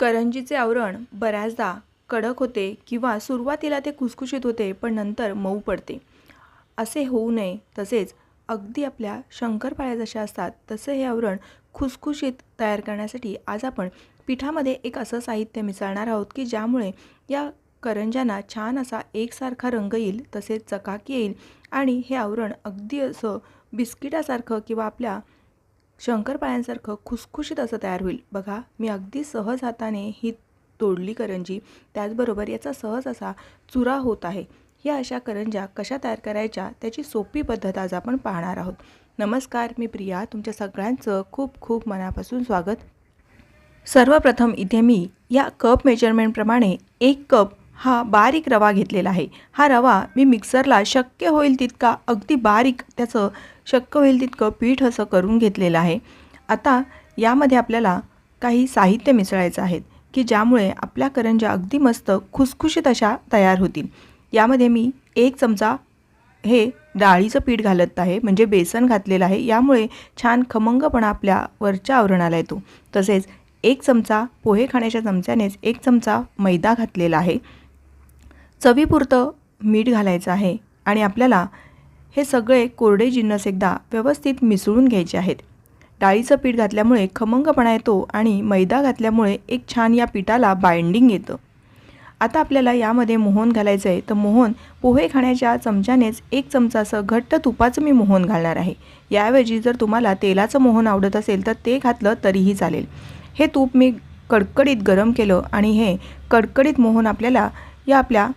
करंजीचे आवरण बऱ्याचदा कडक होते किंवा सुरुवातीला ते खुसखुशीत होते पण नंतर मऊ पडते. असे होऊ नये तसेच अगदी आपल्या शंकरपाळ्या जशा असतात तसे हे आवरण खुसखुशीत तयार करण्यासाठी आज आपण पिठामध्ये एक असं साहित्य मिसळणार आहोत की ज्यामुळे या करंज्यांना छान असा एकसारखा रंग येईल तसेच चकाकी येईल आणि हे आवरण अगदी असं बिस्किटासारखं किंवा आपल्या शंकरपाळ्यांसारखं खुसखुशीत असं तयार होईल. बघा मी अगदी सहज हाताने ही तोडली करंजी. त्याचबरोबर याचा सहज असा चुरा होत आहे. या अशा करंज्या कशा तयार करायच्या त्याची सोपी पद्धत आज आपण पाहणार आहोत. नमस्कार मी प्रिया. तुमच्या सगळ्यांचं खूप खूप मनापासून स्वागत. सर्वप्रथम इथे मी या कप मेजरमेंटप्रमाणे एक कप हा बारीक रवा घेतलेला आहे. हा रवा मी मिक्सरला शक्य होईल तितका अगदी बारीक त्याचं शक्य होईल तितकं पीठ असं करून घेतलेलं आहे. आता यामध्ये आपल्याला काही साहित्य मिसळायचं आहेत की ज्यामुळे आपल्या करंज्या अगदी मस्त खुसखुशीत अशा तयार होतील. यामध्ये मी एक चमचा हे डाळीचं पीठ घालत आहे म्हणजे बेसन घातलेलं आहे. यामुळे छान खमंगपणा आपल्या वरच्या आवरणाला येतो. तसेच एक चमचा पोहे खाण्याच्या चमच्यानेच एक चमचा मैदा घातलेला आहे. चवीपुरतं मीठ घालायचं आहे आणि आपल्याला हे सगळे कोरडे जिन्नस एकदा व्यवस्थित मिसळून घ्यायचे आहेत. डाळीचं पीठ घातल्यामुळे खमंगपणा येतो आणि मैदा घातल्यामुळे एक छान या पिठाला बाइंडिंग येतं. आता आपल्याला यामध्ये मोहन घालायचं आहे तर मोहन पोहे खाण्याच्या चमच्यानेच एक चमचा असं घट्ट तुपाचं मी मोहन घालणार आहे. याऐवजी जर तुम्हाला तेलाचं मोहन आवडत असेल तर ते घातलं तरीही चालेल. हे तूप मी कडकडीत गरम केलं आणि हे कडकडीत मोहन आपल्याला या आपल्या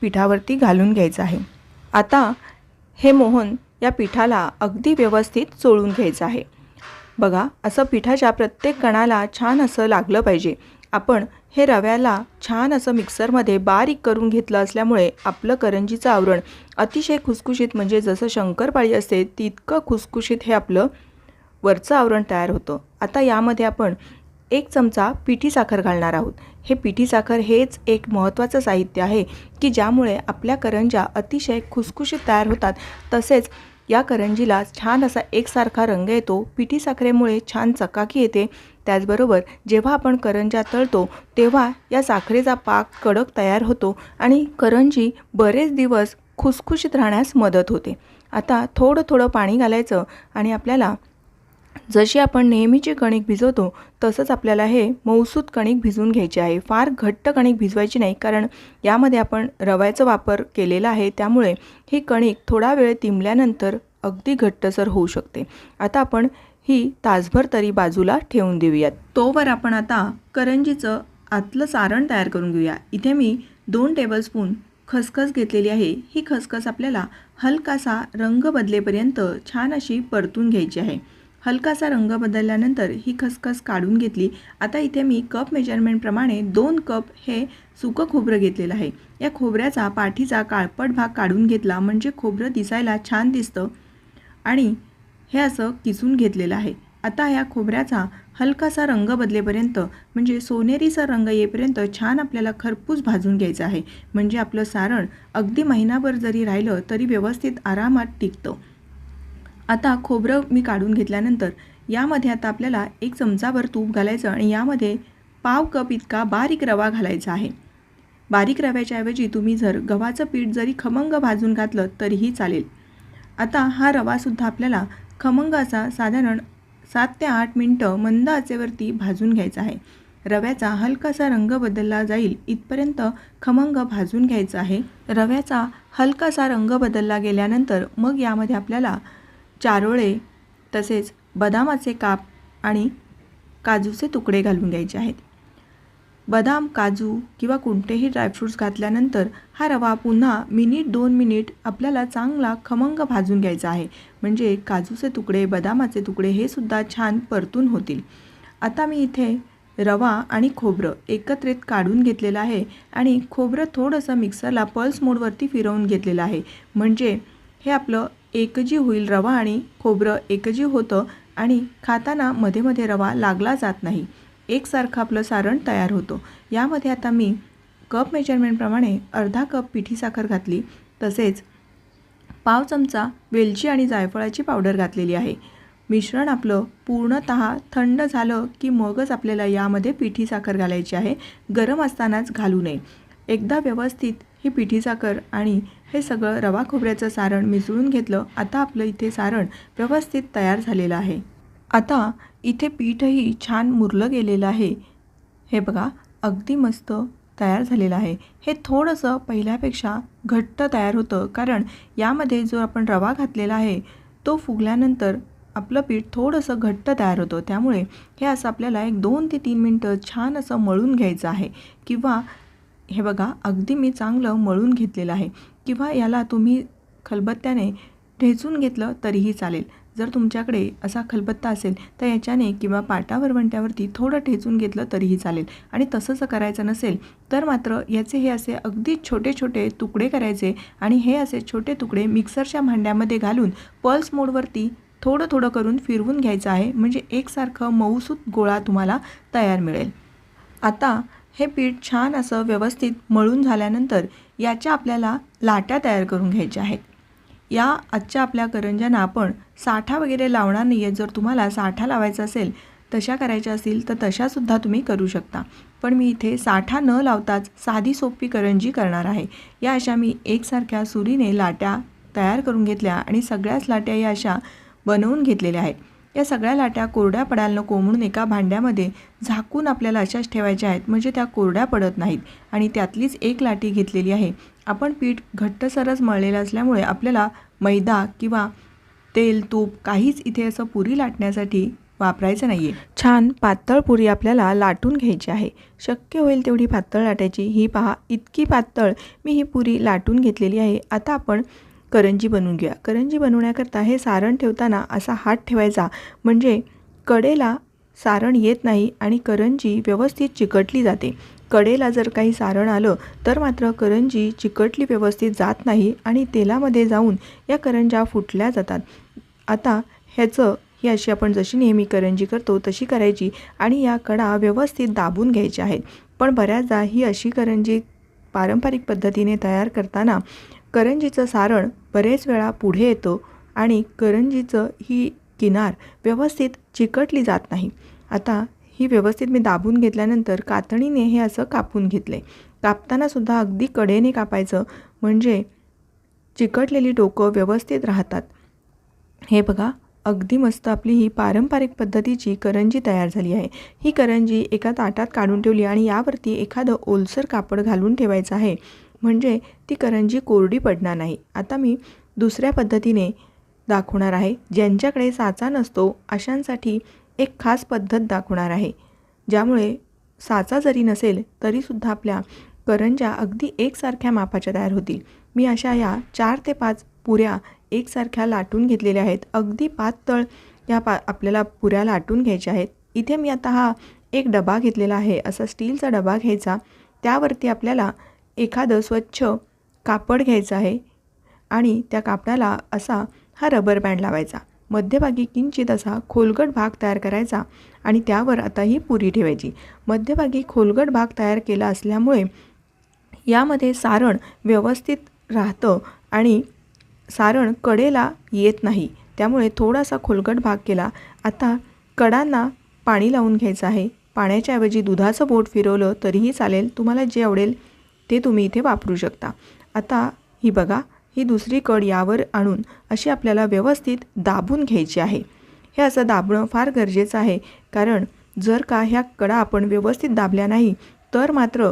पिठावरती घालून घ्यायचं आहे. आता हे मोहन या पिठाला अगदी व्यवस्थित चोळून घ्यायचं आहे. बघा असं पिठाच्या प्रत्येक कणाला छान असं लागलं पाहिजे. आपण हे रव्याला छान असं मिक्सरमध्ये बारीक करून घेतलं असल्यामुळे आपलं करंजीचं आवरण अतिशय खुसखुशीत म्हणजे जसं शंकरपाळी असते तितकं खुसखुशीत हे आपलं वरचं आवरण तयार होतं. आता यामध्ये आपण एक चमचा पिठी साखर घालणार आहोत. हे पिठी साखर हेच एक महत्त्वाचं साहित्य आहे की ज्यामुळे आपल्या करंज्या अतिशय खुसखुशीत तयार होतात. तसेच या करंजीला छान असा एकसारखा रंग येतो. पिठी साखरेमुळे छान चकाकी येते. त्याचबरोबर जेव्हा आपण करंजा तळतो तेव्हा या साखरेचा पाक कडक तयार होतो आणि करंजी बरेच दिवस खुसखुशीत राहण्यास मदत होते. आता थोडं थोडं पाणी घालायचं आणि आपल्याला जशी आपण नेहमीची कणिक भिजवतो तसंच आपल्याला हे मऊसूत कणिक भिजवून घ्यायचे आहे. फार घट्ट कणिक भिजवायची नाही कारण यामध्ये आपण रव्याचा वापर केलेला आहे. त्यामुळे ही कणिक थोडा वेळ तिंबल्यानंतर अगदी घट्टसर होऊ शकते. आता आपण ही तासभर तरी बाजूला ठेवून देऊयात. तोवर आपण आता करंजीचं आतलं सारण तयार करून घेऊया. इथे मी दोन टेबलस्पून खसखस घेतलेली आहे. ही खसखस आपल्याला हलकासा रंग बदलेपर्यंत छान अशी परतून घ्यायची आहे. हलकासा रंग बदलल्यानंतर ही खसखस काढून घेतली. आता इथे मी कप मेजरमेंटप्रमाणे दोन कप हे सुकं खोबरं घेतलेलं आहे. या खोबऱ्याचा पाठीचा काळपट भाग काढून घेतला म्हणजे खोबरं दिसायला छान दिसतं आणि हे असं किसून घेतलेलं आहे. आता या खोबऱ्याचा हलकासा रंग बदलेपर्यंत म्हणजे सोनेरीचा रंग येईपर्यंत छान आपल्याला खरपूस भाजून घ्यायचं आहे. म्हणजे आपलं सारण अगदी महिनाभर जरी राहिलं तरी व्यवस्थित आरामात टिकतं. आता खोबरं मी काढून घेतल्यानंतर यामध्ये आता आपल्याला एक चमचाभर तूप घालायचं आणि यामध्ये पाव कप इतका बारीक रवा घालायचा आहे. बारीक रव्याच्या ऐवजी तुम्ही जर गव्हाचं पीठ जरी खमंग भाजून घातलं तरीही चालेल. आता हा रवासुद्धा आपल्याला खमंग असा साधारण सात ते आठ मिनटं मंद आचेवरती भाजून घ्यायचा आहे. रव्याचा हलकासा रंग बदलला जाईल इथपर्यंत खमंग भाजून घ्यायचा आहे. रव्याचा हलकासा रंग बदलला गेल्यानंतर मग यामध्ये आपल्याला चारोळे तसेच बदामाचे काप आणि काजूचे तुकडे घालून घ्यायचे आहेत. बदाम काजू किंवा कोणतेही ड्रायफ्रूट्स घातल्यानंतर हा रवा पुन्हा मिनिट दोन मिनिट आपल्याला चांगला खमंग भाजून घ्यायचा आहे. म्हणजे काजूचे तुकडे बदामाचे तुकडे हे सुद्धा छान परतून होतील. आता मी इथे रवा आणि खोबरं एकत्रित काढून घेतलेलं आहे आणि खोबरं थोडंसं मिक्सरला पल्स मोडवरती फिरवून घेतलेलं आहे. म्हणजे हे आपलं एकजी होईल रवा आणि खोबरं एकजी होतं आणि खाताना मध्ये मध्ये रवा लागला जात नाही. एकसारखं आपलं सारण तयार होतं. यामध्ये आता मी कप मेजरमेंटप्रमाणे अर्धा कप पिठी साखर घातली. तसेच पाव चमचा वेलची आणि जायफळाची पावडर घातलेली आहे. मिश्रण आपलं पूर्णत थंड झालं की मगच आपल्याला यामध्ये पिठी साखर घालायची आहे. गरम असतानाच घालू नये. एकदा व्यवस्थित ही पिठी साखर आणि हे सगळं रवा खोबऱ्याचं सारण मिसळून घेतलं. आता आपलं इथे सारण व्यवस्थित तयार झालेलं आहे. आता इथे पीठही छान मुरलं गेलेलं आहे. हे बघा अगदी मस्त तयार झालेलं आहे. हे थोडंसं पहिल्यापेक्षा घट्ट तयार होतं कारण यामध्ये जो आपण रवा घातलेला आहे तो फुगल्यानंतर आपलं पीठ थोडंसं घट्ट तयार होतं. त्यामुळे हे असं आपल्याला एक दोन ते तीन मिनटं छान असं मळून घ्यायचं आहे. किंवा हे बघा अगदी मी चांगलं मळून घेतलेलं आहे. किंवा याला तुम्ही खलबत्त्याने ठेचून घेतलं तरीही चालेल. जर तुमच्याकडे असा खलबत्ता असेल तर याच्याने किंवा पाटावर वंट्यावरती थोडं ठेचून घेतलं तरीही चालेल. आणि तसं करायचं नसेल तर मात्र याचे हे असे अगदी छोटे छोटे तुकडे करायचे आणि हे असे छोटे तुकडे मिक्सरच्या भांड्यामध्ये घालून पल्स मोडवरती थोडं थोडं करून फिरवून घ्यायचं आहे. म्हणजे एकसारखं मऊसूत गोळा तुम्हाला तयार मिळेल. आता हे पीठ छान असं व्यवस्थित मळून झाल्यानंतर याच्या आपल्याला लाट्या तयार करून घ्यायच्या आहेत. या आजच्या आपल्या करंज्यांना आपण साठा वगैरे लावणार नाही आहे जर तुम्हाला साठा लावायचा असेल तशा करायच्या असतील तर तशासुद्धा तुम्ही करू शकता. पण मी इथे साठा न लावताच साधी सोपी करंजी करणार आहे. या अशा मी एकसारख्या सुरीने लाट्या तयार करून घेतल्या आणि सगळ्याच लाट्या या अशा बनवून घेतलेल्या आहेत. या सगळ्या लाट्या कोरड्या पडायला नको म्हणून एका भांड्यामध्ये झाकून आपल्याला अशाच ठेवायच्या आहेत. म्हणजे त्या कोरड्या पडत नाहीत. आणि त्यातलीच एक लाटी घेतलेली आहे. आपण पीठ घट्टसरच मळलेलं असल्यामुळे आपल्याला मैदा किंवा तेल तूप काहीच इथे असं पुरी लाटण्यासाठी वापरायचं नाही आहे छान पातळ पुरी आपल्याला लाटून घ्यायची आहे. शक्य होईल तेवढी पातळ लाटायची. ही पहा इतकी पातळ मी ही पुरी लाटून घेतलेली आहे. आता आपण करंजी बनवून घेऊया. करंजी बनवण्याकरता हे सारण ठेवताना असा हात ठेवायचा. म्हणजे कडेला सारण येत नाही आणि करंजी व्यवस्थित चिकटली जाते. कडेला जर काही सारण आलं तर मात्र करंजी चिकटली व्यवस्थित जात नाही आणि तेलामध्ये जाऊन या करंजा फुटल्या जातात. आता ह्याचं ही अशी आपण जशी नेहमी करंजी करतो तशी करायची आणि या कडा व्यवस्थित दाबून घ्यायच्या आहेत. पण बऱ्याचदा ही अशी करंजी पारंपरिक पद्धतीने तयार करताना करंजीचं सारण बरेच वेळा पुढे येतं आणि करंजीचं ही किनार व्यवस्थित चिकटली जात नाही. आता ही व्यवस्थित मी दाबून घेतल्यानंतर कातणीने हे असं कापून घेतले. कापतानासुद्धा अगदी कडेने कापायचं म्हणजे चिकटलेली डोकं व्यवस्थित राहतात. हे बघा अगदी मस्त आपली ही पारंपरिक पद्धतीची करंजी तयार झाली आहे. ही करंजी एका ताटात काढून ठेवली आणि यावरती एखादं ओलसर कापड घालून ठेवायचं आहे. म्हणजे ती करंजी कोरडी पडणार नाही. आता मी दुसऱ्या पद्धतीने दाखवणार आहे. ज्यांच्याकडे साचा नसतो अशांसाठी एक खास पद्धत दाखवणार आहे. ज्यामुळे साचा जरी नसेल तरीसुद्धा आपल्या करंजा अगदी एकसारख्या मापाच्या तयार होतील. मी अशा या चार ते पाच पुऱ्या एकसारख्या लाटून घेतलेल्या आहेत. अगदी पातळ या पा आपल्याला पुऱ्या लाटून घ्यायच्या आहेत. इथे मी आता हा एक डबा घेतलेला आहे. असा स्टीलचा डबा घ्यायचा. त्यावरती आपल्याला एखादं स्वच्छ कापड घ्यायचं आहे आणि त्या कापडाला असा हा रबर बँड लावायचा. मध्यभागी किंचित असा खोलगट भाग तयार करायचा आणि त्यावर आता ही पुरी ठेवायची. मध्यभागी खोलगट भाग तयार केला असल्यामुळे यामध्ये सारण व्यवस्थित राहतं आणि सारण कडेला येत नाही. त्यामुळे थोडासा खोलगट भाग केला. आता कडांना पाणी लावून घ्यायचं आहे. पाण्याच्याऐवजी दुधाचं बोट फिरवलं तरीही चालेल. तुम्हाला जे आवडेल ते तुम्ही इथे वापरू शकता. आता ही बघा ही दुसरी कड यावर आणून अशी आपल्याला व्यवस्थित दाबून घ्यायची आहे. हे असं दाबणं फार गरजेचं आहे कारण जर का ह्या कडा आपण व्यवस्थित दाबल्या नाही तर मात्र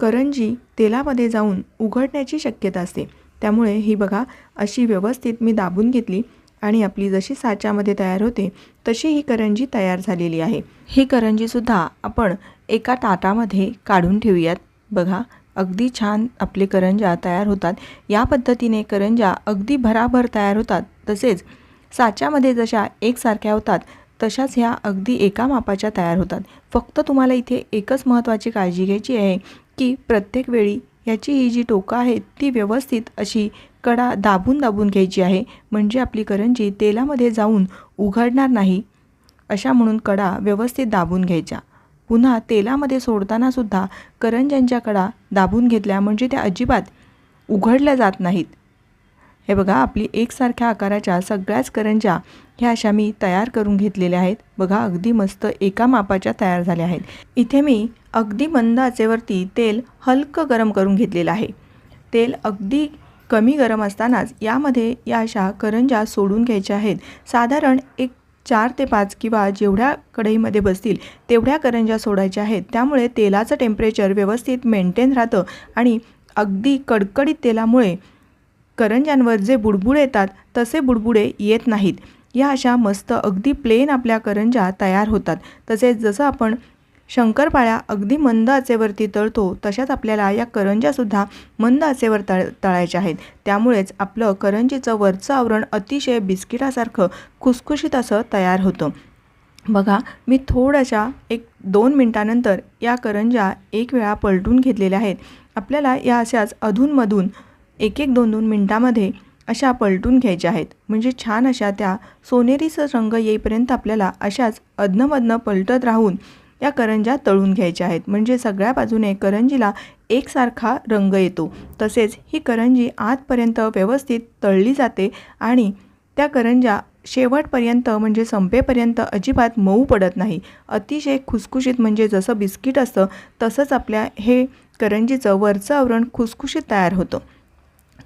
करंजी तेलामध्ये जाऊन उघडण्याची शक्यता असते. त्यामुळे ही बघा अशी व्यवस्थित मी दाबून घेतली आणि आपली जशी साच्यामध्ये तयार होते तशी ही करंजी तयार झालेली आहे. ही करंजीसुद्धा आपण एका ताटामध्ये काढून ठेवूयात. बघा अगदी छान आपले करंजा तयार होतात. या पद्धतीने करंजा अगदी भराभर तयार होतात. तसेच साच्यामध्ये जशा एकसारख्या होतात तशाच ह्या अगदी एका मापाच्या तयार होतात. फक्त तुम्हाला इथे एकच महत्त्वाची काळजी घ्यायची आहे की प्रत्येक वेळी याची ही जी टोकं आहेत ती व्यवस्थित अशी कडा दाबून दाबून घ्यायची आहे. म्हणजे आपली करंजी तेलामध्ये जाऊन उघडणार नाही. अशा म्हणून कडा व्यवस्थित दाबून घ्यायच्या. पुन्हा तेलामध्ये सोडतानासुद्धा करंज्यांच्या कडा दाबून घेतल्या म्हणजे त्या अजिबात उघडल्या जात नाहीत. हे बघा आपली एकसारख्या आकाराच्या सगळ्याच करंज्या ह्या अशा मी तयार करून घेतलेल्या आहेत. बघा अगदी मस्त एका मापाच्या तयार झाल्या आहेत. इथे मी अगदी मंद आचेवरती तेल हलकं गरम करून घेतलेलं आहे. तेल अगदी कमी गरम असतानाच यामध्ये या अशा करंज्या सोडून घ्यायच्या आहेत. साधारण एक चार ते पाच किंवा जेवढ्या कढईमध्ये बसतील तेवढ्या करंज्या सोडायच्या आहेत. त्यामुळे तेलाचं टेम्परेचर व्यवस्थित मेंटेन राहतं आणि अगदी कडकडीत तेलामुळे करंज्यांवर जे बुडबुड येतात तसे बुडबुडे येत नाहीत. या अशा मस्त अगदी प्लेन आपल्या करंज्या तयार होतात. तसेच जसं आपण शंकरपाळ्या अगदी मंद आचेवरती तळतो तशाच आपल्याला या करंज्यासुद्धा मंद आचेवर तळ तळायच्या आहेत. त्यामुळेच आपलं करंजीचं वरचं आवरण अतिशय बिस्किटासारखं खुसखुशीत असं तयार होतं. बघा मी थोड्याशा एक दोन मिनटानंतर या करंज्या एक वेळा पलटून घेतलेल्या आहेत. आपल्याला या अशाच अधूनमधून एक एक दोन दोन मिनटामध्ये अशा पलटून घ्यायच्या आहेत. म्हणजे छान अशा त्या सोनेरीचं रंग येईपर्यंत आपल्याला अशाच अधनमधनं पलटत राहून या करंज्या तळून घ्यायच्या आहेत. म्हणजे सगळ्या बाजूने करंजीला एकसारखा रंग येतो. तसेच ही करंजी आतपर्यंत व्यवस्थित तळली जाते आणि त्या करंज्या शेवटपर्यंत म्हणजे संपेपर्यंत अजिबात मऊ पडत नाही. अतिशय खुसखुशीत म्हणजे जसं बिस्किट असतं तसंच आपल्या हे करंजीचं वरचं आवरण खुसखुशीत तयार होतं.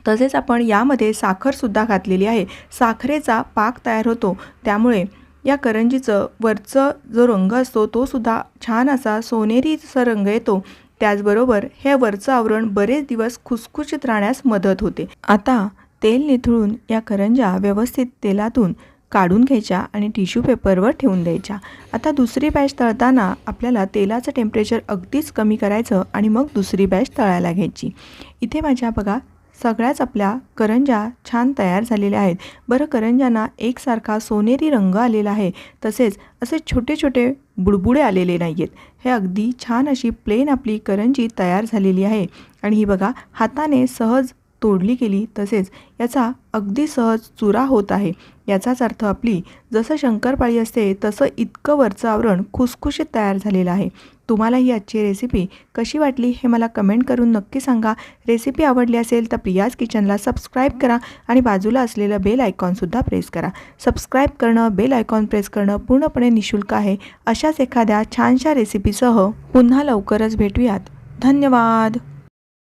तसेच आपण यामध्ये साखरसुद्धा घातलेली आहे. साखरेचा पाक तयार होतो. त्यामुळे या करंजीचं वरचं जो रंग असतो तो सुद्धा छान असा सोनेरीचा रंग येतो त्याचबरोबर हे वरचं आवरण बरेच दिवस खुसखुशीत राहण्यास मदत होते. आता तेल निथळून या करंज्या व्यवस्थित तेलातून काढून घ्यायच्या आणि टिश्यू पेपरवर ठेवून द्यायच्या. आता दुसरी बॅच तळताना आपल्याला तेलाचं टेम्परेचर अगदीच कमी करायचं आणि मग दुसरी बॅच तळायला घ्यायची. इथे माझ्या बघा सगळ्याच आपल्या करंज्या छान तयार झालेल्या आहेत. बरं करंज्यांना एकसारखा सोनेरी रंग आलेला आहे. तसेच असे छोटे छोटे बुडबुडे आलेले नाही आहेत हे अगदी छान अशी प्लेन आपली करंजी तयार झालेली आहे. आणि ही बघा हाताने सहज तोडली गेली. तसेच याचा अगदी सहज चुरा होत आहे. याचाच अर्थ आपली जसं शंकरपाळी असते तसं इतकं वरचं आवरण खुसखुशीत तयार झालेलं आहे. तुम्हाला ही आजची रेसिपी कशी वाटली हे मला कमेंट करून नक्की सांगा. रेसिपी आवडली असेल तर प्रियाज किचनला सबस्क्राईब करा आणि बाजूला असलेलं बेल आयकॉनसुद्धा प्रेस करा. सबस्क्राईब करणं बेल आयकॉन प्रेस करणं पूर्णपणे निशुल्क आहे. अशाच एखाद्या छानशा रेसिपीसह पुन्हा लवकरच भेटूयात. धन्यवाद!